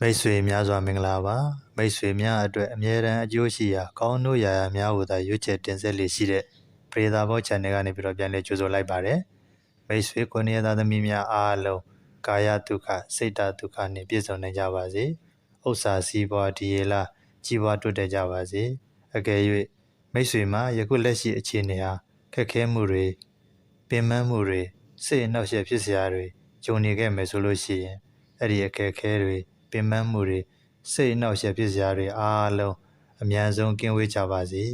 မိတ်ဆွေများစွာမင်္ဂလာပါမိတ်ဆွေများအတွက်အမြဲတမ်းအကျိုးရှိရာကောင်းတို့ရာရာများကိုသာရွေးချယ်တင်ဆက်လေရှိတဲ့ပရိသတ်ဘော channel ကနေပြီးတော့ပြန်လည်ကြိုဆိုလိုက်ပါတယ်မိတ်ဆွေကိုနေသားသမီးများအားလုံးကာယဒုက္ခစိတ်တဒုက္ခနှင့်ပြည့်စုံနိုင်ကြပါစေဥစ္စာစီးပွားဒီရလာကြီးပွားတိုးတက်ကြပါစေအကယ်၍မိတ်ဆွေမှာယခုလက်ရှိအခြေအနေဟာခက်ခဲမှုတွေပင်ပန်းမှုတွေစိတ်အနှောက်အယှက်ဖြစ်စရာတွေကြုံနေခဲ့မယ်ဆိုလို့ရှိရင်အဲ့ဒီအခက်အခဲတွေပ င်ပန်းမှုတွေစိတ်အနှောက်အယှက်ဖြစ်စရာတွေအားလုံးအများဆုံးကင်းဝေးကြပါစေ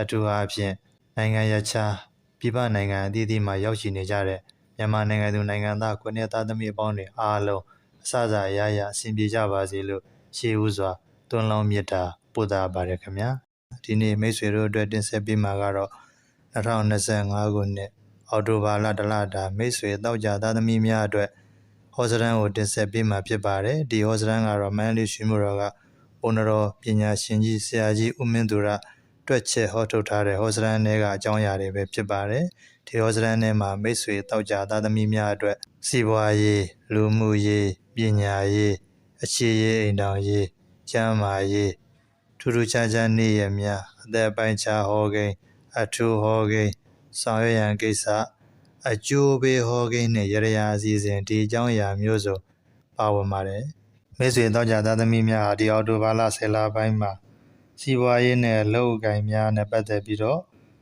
အထူးအားဖြင့်နိုင်ငံရခြားပြည်ပနိုင်ငံအသီးသီးမှာရောက်ရှိနေကြတဲ့မြန်မာနိုင်ငံသူနိုင်ငံသားကိုနှစ်သားသမီးအပေါင်းတွေအားလုံးအစအစအရာရာအဆင်ပြေကြပါစေလို့ရှေးဦးစွာတွန်းလောင်းမေတ္တာပို့သပါရခင်ဗျာဒီနေ့မိတ်ဆွေတို့အတွက်တင်ဆက်ပေးမှာကတော့2025ခုနှစ်အော်တိုဘာလတလတာမိတ်ဆွေတောက်ကြသားသမီးများအတွက် ဟောစရန်ကိုတင်ဆက်ပေးမှာဖြစ်ပါတယ်ဒီဟောစရန်ကတော့မန္တလေးရွှေမြို့တော်ကဘုန်းတော်ပညာရှင်ကြီးဆရာကြီးဦးမင်းသူရတွက်ချက်ဟောထုတ်ထားတဲ့ဟောစရန်တွေကအကြောင်းအရာတွေပဲဖြစ်ပါတယ်ဒီဟောစရန်ထဲမှာမိတ်ဆွေတောက်ကြသားသမီးများအတွက်စီးပွားရေးလူမှုရေးပညာရေးအခြေရေးအိမ်တော်ရေးကျန်းမာရေးထူးထူးခြားခြားနေ့ရက်များအသက်ပိုင်းခြားဟောကိန်းအထူးဟောကိန်းဆောင်ရွက်ရန်ကိစ္စ အကျိုးပေးဟောကိန်းနဲ့ရရရာအစီအစဉ်ဒီအကြောင်းအရာမျိုးစုံပါဝင်ပါတယ်မိတ်ဆွေတောက်ကြသားသမီးများဟာဒီအော်တိုဘာလ10လပိုင်းမှာစီးပွားရေးနဲ့အလုပ်အကင်များနဲ့ပတ်သက်ပြီးတော့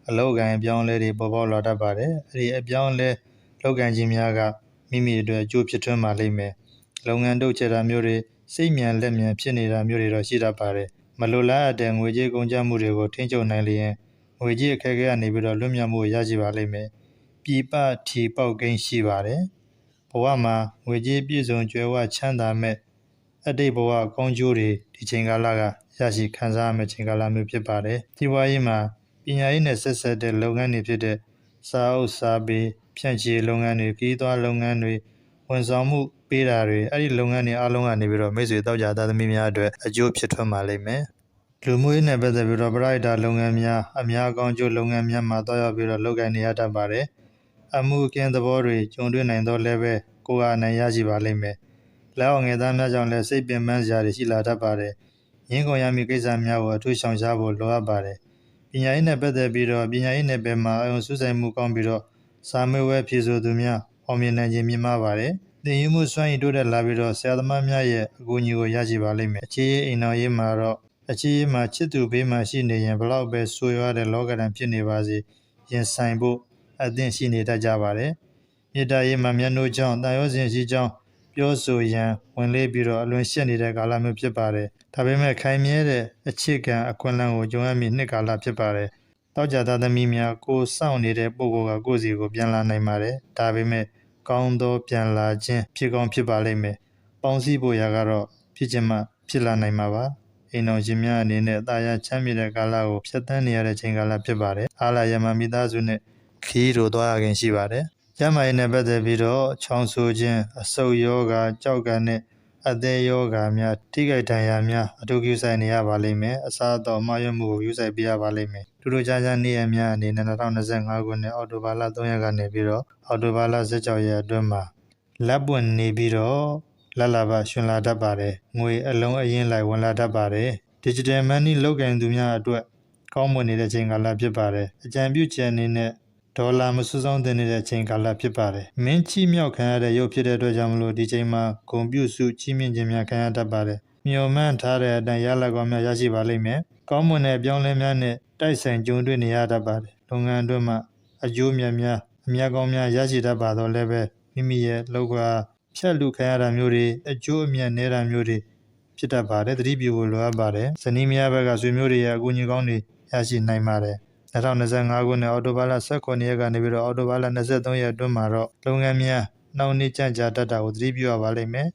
အလုပ်အကင်အပြောင်းအလဲတွေပေါ်ပေါက်လာတတ်ပါတယ်အဲဒီအပြောင်းအလဲလုပ်ကံခြင်းများကမိမိအတွက်အကျိုးဖြစ်ထွန်းပါလိမ့်မယ်လုပ်ငန်းတုပ်ချတာမျိုးတွေစိတ်မြန်လက်မြန်ဖြစ်နေတာမျိုးတွေတော့ရှိတတ်ပါတယ်မလိုလားအပ်တဲ့ငွေကြေးကုန်ကျမှုတွေကိုထိန်းချုပ်နိုင်လျင်ငွေကြေးအခက်အခဲကနေပြီးတော့လွတ်မြောက်မှုရရှိပါလိမ့်မယ် ပြည်ပထီပေါက်ကိန်းရှိပါတယ်ဘဝမှာငွေကြေးပြည့်စုံကြွယ်ဝချမ်းသာမဲ့အတိတ်ဘဝကောင်းကျိုးတွေဒီချိန်ကာလကရရှိခံစားရမယ့်ချိန်ကာလမျိုးဖြစ်ပါတယ်ဒီဘဝရေးမှာပညာရေးနဲ့ဆက်ဆက်တဲ့လုပ်ငန်းတွေဖြစ်တဲ့စာအုပ်စာပေဖြန့်ချီလုပ်ငန်းတွေကြီးသွွားလုပ်ငန်းတွေဝန်ဆောင်မှုပေးတာတွေအဲ့ဒီလုပ်ငန်းတွေအားလုံးကနေပြီးတော့မိတ်ဆွေတောက်ကြသားသမီးများအတွက်အကျိုးဖြစ်ထွန်းပါလိမ့်မယ်လူမှုရေးနဲ့ပတ်သက်ပြီးတော့ပရိုက်တာလုပ်ငန်းများအများကောင်းကျိုးလုပ်ငန်းများမှာတောက်ရောက်ပြီးတော့လုပ်ကိုင်နေရတတ်ပါတယ် အမှုကင်းသဘောတွေကြုံတွေ့နိုင်တော့လည်းပဲကိုယ်ကအနိုင်ရရှိပါလိမ့်မယ်လက်အောင်ငယ်သားများကြောင့်လည်းစိတ်ပင်ပန်းစရာတွေရှိလာတတ်ပါတယ်ရင်းကုန်ရမည်ကိစ္စများကိုအထူးရှောင်ရှားဖို့လိုအပ်ပါတယ်ပညာရေးနဲ့ပတ်သက်ပြီးတော့ပညာရေးနယ်ပယ်မှာအယုံစူးစိုက်မှုကောင်းပြီးတော့စာမေးပွဲဖြေဆိုသူများအောင်မြင်နိုင်ခြင်းမြင်မှာပါတယ်သင်ယူမှုစွမ်းရည်တိုးတက်လာပြီးတော့ဆရာသမားများရဲ့အကူအညီကိုရရှိပါလိမ့်မယ်အခြေရေးအိမ်တော်ရေးမှာတော့အခြေရေးမှာချစ်သူဘေးမှာရှိနေရင်ဘလောက်ပဲဆိုရွားတဲ့လောကဓာတ်ဖြစ်နေပါစေရင်ဆိုင်ဖို့ အသင့်ရှိနေတတ်ကြပါတယ်မေတ္တာရေးမှာမျက်နှာကြောင့်တာယောစဉ်ရှိကြောင်းပြောဆိုရန်ဝင်လေးပြီးတော့အလွန်ရှက်နေတဲ့ကာလမျိုးဖြစ်ပါတယ်ဒါပေမဲ့ခိုင်မြဲတဲ့အခြေခံအခွင့်အလမ်းကိုကြုံရမည့်နှစ်ကာလဖြစ်ပါတယ်တောက်ကြသားသမီးများကိုစောင့်နေတဲ့ပုံကကိုယ်စီကိုပြန်လာနိုင်ပါတယ်ဒါပေမဲ့ကောင်းသောပြန်လာခြင်းဖြစ်ကောင်းဖြစ်ပါလိမ့်မယ်။ပေါင်းစည်းဖို့ရာကတော့ဖြစ်ခြင်းမှဖြစ်လာနိုင်မှာပါ။အိမ်တော်ရှင်များအနေနဲ့အသာရချမ်းမြေတဲ့ကာလကိုဖြတ်သန်းနေရတဲ့ချိန်ကာလဖြစ်ပါတယ်။အားလာရမမိသားစုနဲ့ ခီးတို့သွားရခင်ရှိပါတယ်။ကျမ်းမာရေးနဲ့ပတ်သက်ပြီးတော့ချောင်းဆိုးခြင်းအဆုတ်ယောဂကြောက်ကန်နဲ့အသေးယောဂများထိခိုက်ဒဏ်ရာများအထူးပြုဆိုင်နေရပါလိမ့်မယ်။အစားအသောက်မှားယွင်းမှုကိုယူဆိုင်ပေးရပါလိမ့်မယ်။တူတူခြားခြားနေရများအနေနဲ့2025ခုနှစ်အောက်တိုဘာလ3ရက်ကနေပြီးတော့အောက်တိုဘာလ16ရက်အတွင်းမှာလက်ပွင့်နေပြီးတော့လလဘရှင်လာတတ်ပါတယ်ငွေအလုံးအရင်လိုက်ဝင်လာတတ်ပါတယ် digital money လောက်ကင်သူများအတွက်ကောင်းမွန်နေတဲ့ချိန်ကာလဖြစ်ပါတယ်အကြံပြုချက်အနေနဲ့ ဒေါ်လာမစုဆောင်တင်နေတဲ့ချိန်ကာလဖြစ်ပါတယ်မင်းချီမြောက်ခံရတဲ့ရုပ်ဖြစ်တဲ့အတွက်ကြောင့်မလို့ဒီချိန်မှာဂုံပြုစုချီးမြှင့်ခြင်းများခံရတတ်ပါတယ်မျှော်မှန်းထားတဲ့အတိုင်းရလဒ်ကောင်းများရရှိပါလိမ့်မယ်ကောင်းမွန်တဲ့ပြောင်းလဲများနဲ့တိုက်ဆိုင်ကြုံတွေ့နေရတတ်ပါတယ်လုပ်ငန်းအတွင်းမှာအကျိုးမြတ်များအများကောင်းများရရှိတတ်ပါတော့လည်းပဲမိမိရဲ့လောက်ကဖြတ်လူခံရတာမျိုးတွေအကျိုးအမြတ်နေတာမျိုးတွေဖြစ်တတ်ပါတယ်သတိပြုဖို့လိုအပ်ပါတယ်ဇနီးမယားဘက်ကဆွေမျိုးတွေရဲ့အကူအညီကောင်းတွေရရှိနိုင်ပါတယ် 2025ခုနှစ်အောက်တိုဘာလ18ရက်ကနေပြီးတော့အောက်တိုဘာလ23ရက်အတွင်းမှာတော့လုပ်ငန်းများနှောင့်နှေးကြန့်ကြာတတ်တာကိုသတိပြုရပါလိမ့်မယ်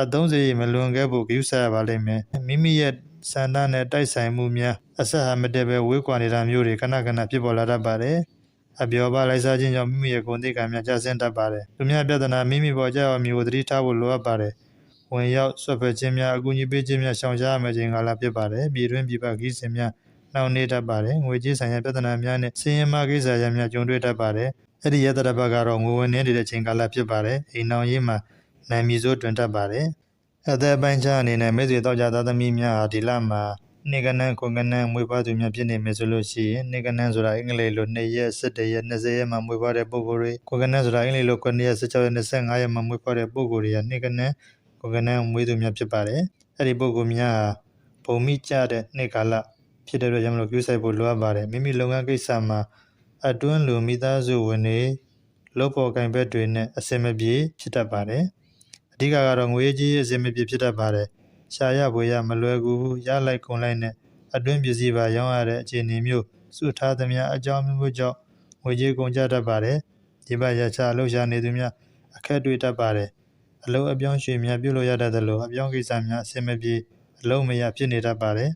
အသုံးစရိတ်မလွန်ခဲ့ဖို့ဂရုစိုက်ရပါလိမ့်မယ်မိမိရဲ့စန္ဒနဲ့တိုက်ဆိုင်မှုများအဆက်အမတည့်ပဲဝေးကွာနေတာမျိုးတွေခဏခဏဖြစ်ပေါ်လာတတ်ပါတယ်အပြောပါလိုက်စားခြင်းကြောင့်မိမိရဲ့ကိုယ်သိက္ခာများကျဆင်းတတ်ပါတယ်။သူများပြဿနာမိမိပေါ်ကြောက်အမျိုးသတိထားဖို့လိုအပ်ပါတယ်။ဝင်ရောက်ဆွတ်ဖက်ခြင်းများအကူအညီပေးခြင်းများရှောင်ရှားရမယ့်ချိန်ကာလဖြစ်ပါတယ်။ပြည်တွင်းပြည်ပခီးစဉ်များ နှောင့်နှေးတတ်ပါတယ်။ငွေကြေးဆိုင်ရာပြဿနာများနဲ့စည်ရင်မကိစ္စရပ်များကြုံတွေ့တတ်ပါတယ်။အဲ့ဒီရတရဘက်ကတော့ငွေဝင်နေတဲ့ချိန်ကာလဖြစ်ပါတယ်။အိမ်အောင်ရေးမှာနိုင်မည်စိုးတွင်တတ်ပါတယ်။အသက်ပိုင်းခြားအနေနဲ့မိတ်ဆွေတောက်ကြသားသမီးများဟာဒီလမှာနေကနန်းခွန်ကနန်းမွေးဖွားသူများဖြစ်နေမယ်ဆိုလို့ရှိရင်နေကနန်းဆိုတာအင်္ဂလိပ်လို2ရက်17ရက်20ရက်မှာမွေးဖွားတဲ့ပုဂ္ဂိုလ်တွေခွန်ကနန်းဆိုတာအင်္ဂလိပ်လို9ရက်16ရက်25ရက်မှာမွေးဖွားတဲ့ပုဂ္ဂိုလ်တွေကနေကနန်းခွန်ကနန်းမွေးသူများဖြစ်ပါတယ်အဲ့ဒီပုဂ္ဂိုလ်များဟာဘုံမိကြတဲ့နေ့ကာလ ဖြစ်တဲ့အတွက်ကြောင့်မလို့ပြုဆိုင်ဖို့လိုအပ်ပါတယ်မိမိလုပ်ငန်းကိစ္စမှာအတွင်းလူမိသားစုဝင်တွေလုပ်ပေါ်ကင်ဘက်တွေနဲ့အစင်မပြေဖြစ်တတ်ပါတယ်အဓိကကတော့ငွေကြီးအစင်မပြေဖြစ်တတ်ပါတယ်ရှာရဖွေရမလွယ်ကူဘူးရလိုက်ကုန်လိုက်နဲ့အတွင်းပစ္စည်းပါရောင်းရတဲ့အခြေအနေမျိုးစုထားသမျှအကြောင်းမျိုးမျိုးကြောင့်ငွေကြေးကုန်ကြတတ်ပါတယ်ဒီဘက်ရချလှုပ်ရှားနေသူများအခက်တွေ့တတ်ပါတယ်အလုံးအပြောင်းရွှေ့များပြုလုပ်ရတတ်သလိုအပြောင်းကိစ္စများအစင်မပြေအလုံးမရဖြစ်နေတတ်ပါတယ်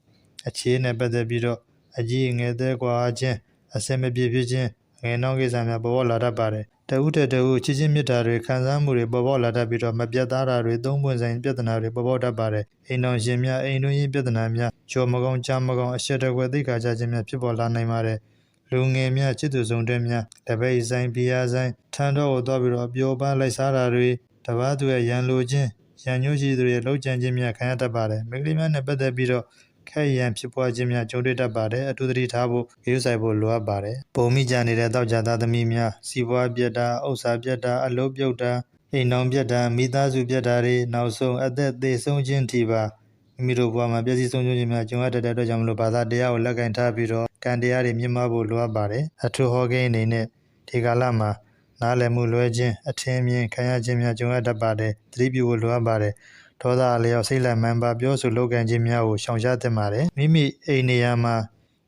အခြေနဲ့ပတ်သက်ပြီးတော့အကြီးငယ်သေးကွာခြင်းအစင်မပြေဖြစ်ခြင်းငယ်နှောင်းကိစ္စများပေါ်ပေါ်လာတတ်ပါတယ်တဝုတတဝုချစ်ချင်းမြတ်တာတွေခံစားမှုတွေပေါ်ပေါ်လာတတ်ပြီးတော့မပြတ်သားတာတွေသုံးပွင့်ဆိုင်ပြဿနာတွေပေါ်ပေါ်တတ်ပါတယ်အိမ်တော်ရှင်များအိမ်တွင်းရေးပြဿနာများကြော်မကောင်းကြားမကောင်းအရှက်တကွယ်သိက္ခာကြခြင်းများဖြစ်ပေါ်လာနိုင်ပါတယ်လူငယ်များချစ်သူဆောင်တဲ့များတပိတ်ဆိုင်ဘီယာဆိုင်ထန်တော့ကိုသွားပြီးတော့ပျော်ပန်းလိုက်စားတာတွေတပားသူရဲ့ရန်လိုခြင်းရန်ညှို့ရှိသူတွေရဲ့လှုပ်ကြံခြင်းများခံရတတ်ပါတယ်မိန်းကလေးများနဲ့ပတ်သက်ပြီးတော့ ခဲရန်ဖြစ်ပွားခြင်းများကြုံတွေ့တတ်ပါတယ်အထူးသတိထားဖို့ဂရုစိုက်ဖို့လိုအပ်ပါတယ်ပုံမိကြနေတဲ့တောက်ကြသားသမီးများစီးပွားပြတ်တာဥစ္စာပြတ်တာအလုပ်ပြုတ်တာအိမ်တော်ပြတ်တာမိသားစုပြတ်တာတွေနောက်ဆုံးအသက်သေဆုံးခြင်းထိပါမိမိတို့ဘဝမှာပြည့်စည်ဆုံးခြင်းများကြုံရတဲ့အတွက်ကြောင့်မလို့ဘာသာတရားကိုလက်ကင်ထားပြီးတော့ကံတရားတွေမြင့်မားဖို့လိုအပ်ပါတယ်အထူးဟောကိန်းအနေနဲ့ဒီကာလမှာနားလည်မှုလွဲခြင်းအထင်မြင်ခံရခြင်းများကြုံရတတ်ပါတယ်သတိပြုဖို့လိုအပ်ပါတယ် ဒေါသအလျောက်စိတ်လက်မှန်ပါပြောဆိုလုပ်ကံခြင်းများကိုရှောင်ရှားသင့်ပါတယ်မိမိအိမ်နေရာမှာ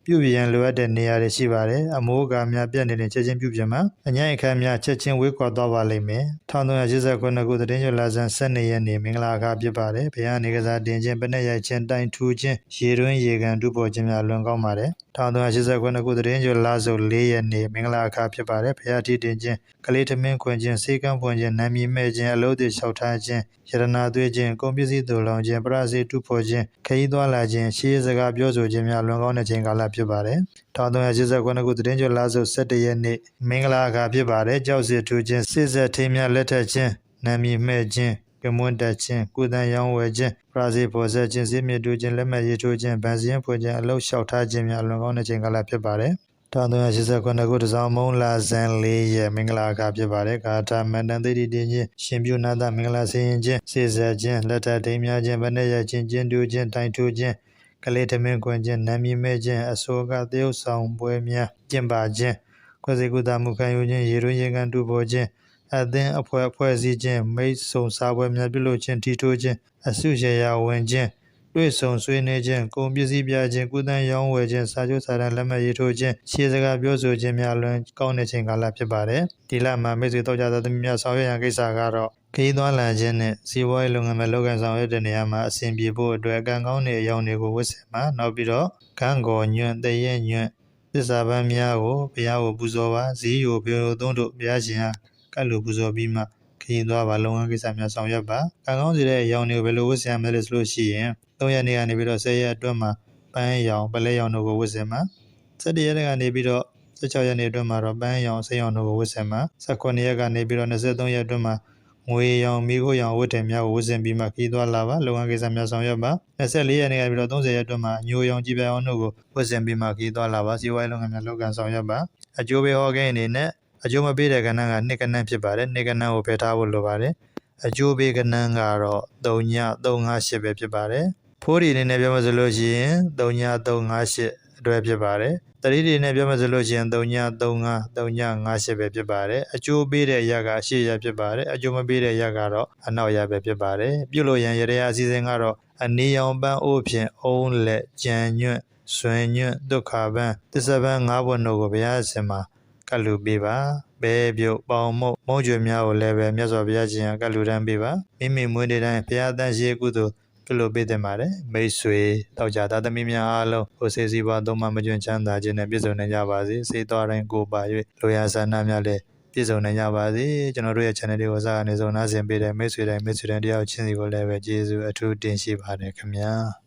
ပြုပြင်ရန်လိုအပ်တဲ့နေရာတွေရှိပါတယ်အမိုးအကာများပြတ်နေတဲ့ချက်ချင်းပြုပြင်မှာအညံ့အခမ်းများချက်ချင်းဝေးကွာသွားပါလိမ့်မယ်1389ခုသတင်းကျော်လာဇန်12ရက်နေ့မင်္ဂလာအခါဖြစ်ပါတယ်ဘုရားနေကစားတင်ခြင်းပနဲ့ရိုက်ခြင်းတိုင်ထူခြင်းရေတွင်းရေကန်ဒုပေါ်ခြင်းများလွန်ကောင်းပါတယ် 1389ခုသတင်းကျော်လာစု4ရက်နေ့မင်္ဂလာအခါဖြစ်ပါတယ်ဘုရားတည်တင်ခြင်းကလေးသမင်းခွင်ခြင်းစေကံဖွင့်ခြင်းနာမည်မဲ့ခြင်းအလို့တွေလျှောက်ထားခြင်းယရနာသွေးခြင်းကုန်ပစ္စည်းတူလောင်ခြင်းပရစေတုဖို့ခြင်းခရီးသွားလာခြင်းရှေးစကားပြောဆိုခြင်းများလွန်ကောင်းတဲ့ချိန်ကာလဖြစ်ပါတယ်1389ခုသတင်းကျော်လာစု17ရက်နေ့မင်္ဂလာအခါဖြစ်ပါတယ်ကြောက်စစ်ထူခြင်းစစ်ဆက်ထိမ်းများလက်ထက်ခြင်းနာမည်မဲ့ခြင်း ကမွန်းတက်ခြင်းကုသံရောင်းဝယ်ခြင်းပရာဇီပေါ်ဆက်ခြင်းစိမြင့်တူခြင်းလက်မှတ်ရေးထိုးခြင်းဗန်စင်းဖွင့်ခြင်းအလုတ်လျှောက်ထားခြင်းများလွန်ကောင်းတဲ့ချိန်ကာလဖြစ်ပါတယ်1389ခုတစောင်းမုံလာဇန်၄ရက်မင်္ဂလာအခါဖြစ်ပါတယ်ဂါထာမန္တန်သိတိတင်ခြင်းရှင်ပြုနာသမင်္ဂလာဆင်ရင်ခြင်းစေဆက်ခြင်းလက်ထဒိမ်းများခြင်းဗနဲ့ရခြင်းကျင်းတူခြင်းတိုင်ထူခြင်းကလေးသမင်းခွင်ခြင်းနာမည်မဲ့ခြင်းအစောကသေုပ်ဆောင်ပွဲများကျင့်ပါခြင်းခွဲစိကုသမှုခံယူခြင်းရေရွရေကန်တူပေါ်ခြင်း အသင်းအဖွဲ့အဖွဲ့စည်းခြင်းမိတ်ဆုံစားပွဲများပြုလုပ်ခြင်းထီထိုးခြင်းအဆုရှေရာဝင်ခြင်းတွေ့ဆုံဆွေးနွေးခြင်းကုန်ပစ္စည်းပြခြင်းကုသန်းရောင်းဝယ်ခြင်းစာချုပ်စာတမ်းလက်မှတ်ရေးထိုးခြင်းရှေးစကားပြောဆိုခြင်းများလွန်ကောင်းတဲ့ချိန်ကာလဖြစ်ပါတယ်ဒီလမှာမိတ်ဆွေတောက်ကြသောသမီးများဆောင်ရွက်ရန်ကိစ္စကတော့ခရီးသွားလာခြင်းနဲ့စီးပွားရေးလုပ်ငန်းမှာလုပ်ကိုင်ဆောင်ရွက်တဲ့နေရာမှာအဆင်ပြေဖို့အတွက်ကံကောင်းတဲ့အယောင်တွေကိုဝတ်ဆင်မှာနောက်ပြီးတော့ကံကော်ညွန့်တရက်ညွန့်သစ္စာပန်းများကိုဘုရားကိုပူဇော်ပါဇီးယိုပြေလိုသုံးတို့ဘုရားရှင်ဟာ ကတ်လူပူဇော်ပြီးမှခရင်သွားပါလုပ်ငန်းကိစ္စများဆောင်ရွက်ပါကံကောင်းစေတဲ့အရောင်တွေကိုဘယ်လိုဝတ်ဆင်ရမလဲဆိုလို့ရှိရင်3ရက်နေ့ကနေပြီးတော့10ရက်အတွင်းမှာပန်းရောင်ပလဲရောင်တို့ကိုဝတ်ဆင်မှာ17ရက်နေ့ကနေပြီးတော့16ရက်နေ့အတွင်းမှာတော့ပန်းရောင်စိမ်းရောင်တို့ကိုဝတ်ဆင်မှာ18ရက်ကနေပြီးတော့23ရက်အတွင်းမှာငွေရောင်မိခိုးရောင်ဝတ်တယ်များကိုဝတ်ဆင်ပြီးမှခီးသွားလာပါလုပ်ငန်းကိစ္စများဆောင်ရွက်ပါ24ရက်နေ့ကပြီးတော့30ရက်အတွင်းမှာညိုရောင်ကြည်ပြအောင်တို့ကိုဝတ်ဆင်ပြီးမှခီးသွားလာပါစီဝိုင်းလုပ်ငန်းများလုပ်ကံဆောင်ရွက်ပါအကျိုးပေးဟောကိန်းအနေနဲ့ အကျိုးမပေးတဲ့ကဏ္ဍကနှစ်ကဏ္ဍဖြစ်ပါတယ်နှစ်ကဏ္ဍကိုဖယ်ထားဖို့လိုပါတယ်အကျိုးပေးကဏ္ဍကတော့3ည358ပဲဖြစ်ပါတယ်ဖိုးဒီအနေနဲ့ပြောမှဆိုလို့ရှိရင်3ည358အတွက်ဖြစ်ပါတယ်တတိတွေနဲ့ပြောမှဆိုလို့ရှိရင်3ည35 3ည58ပဲဖြစ်ပါတယ်အကျိုးပေးတဲ့ရက်ကအရှိရဖြစ်ပါတယ်အကျိုးမပေးတဲ့ရက်ကတော့အနောက်ရပဲဖြစ်ပါတယ်ပြုလို့ရန်ရရအစည်းအဝေးကတော့အနီရောင်ပန်းအိုးဖြင့်အုံးလက်ကြံညွန့်ဆွေညွန့်ဒုက္ခပန်းသစ္စာပန်း၅ဘွန်းတို့ကိုဘုရားရှင်မှာ ကတ်လူပေးပါဘဲပြုတ်ပေါင်မုတ်မုံကျွေများကိုလည်းပဲမြတ်စွာဘုရားရှင်ကကတ်လူတန်းပေးပါမိမိမွေးနေ့တိုင်းဘုရားတန်ရှိကုသိုလ်ပြုလုပ်ပေးတင်ပါတယ်မိတ်ဆွေတောက်ကြသားသမီးများအားလုံးကိုစေစီပွားသုံးမမကျွန်းချမ်းသာခြင်းနဲ့ပြည့်စုံနိုင်ကြပါစေစေတော်တိုင်းကိုပါ၍လိုရာဆန္ဒများလည်းပြည့်စုံနိုင်ကြပါစေကျွန်တော်တို့ရဲ့ channel လေးကိုစားအနေဆုံးနားဆင်ပေးတဲ့မိတ်ဆွေတိုင်းမိတ်ဆွေတိုင်းတယောက်ချင်းစီကိုလည်းပဲကျေးဇူးအထူးတင်ရှိပါတယ်ခင်ဗျာ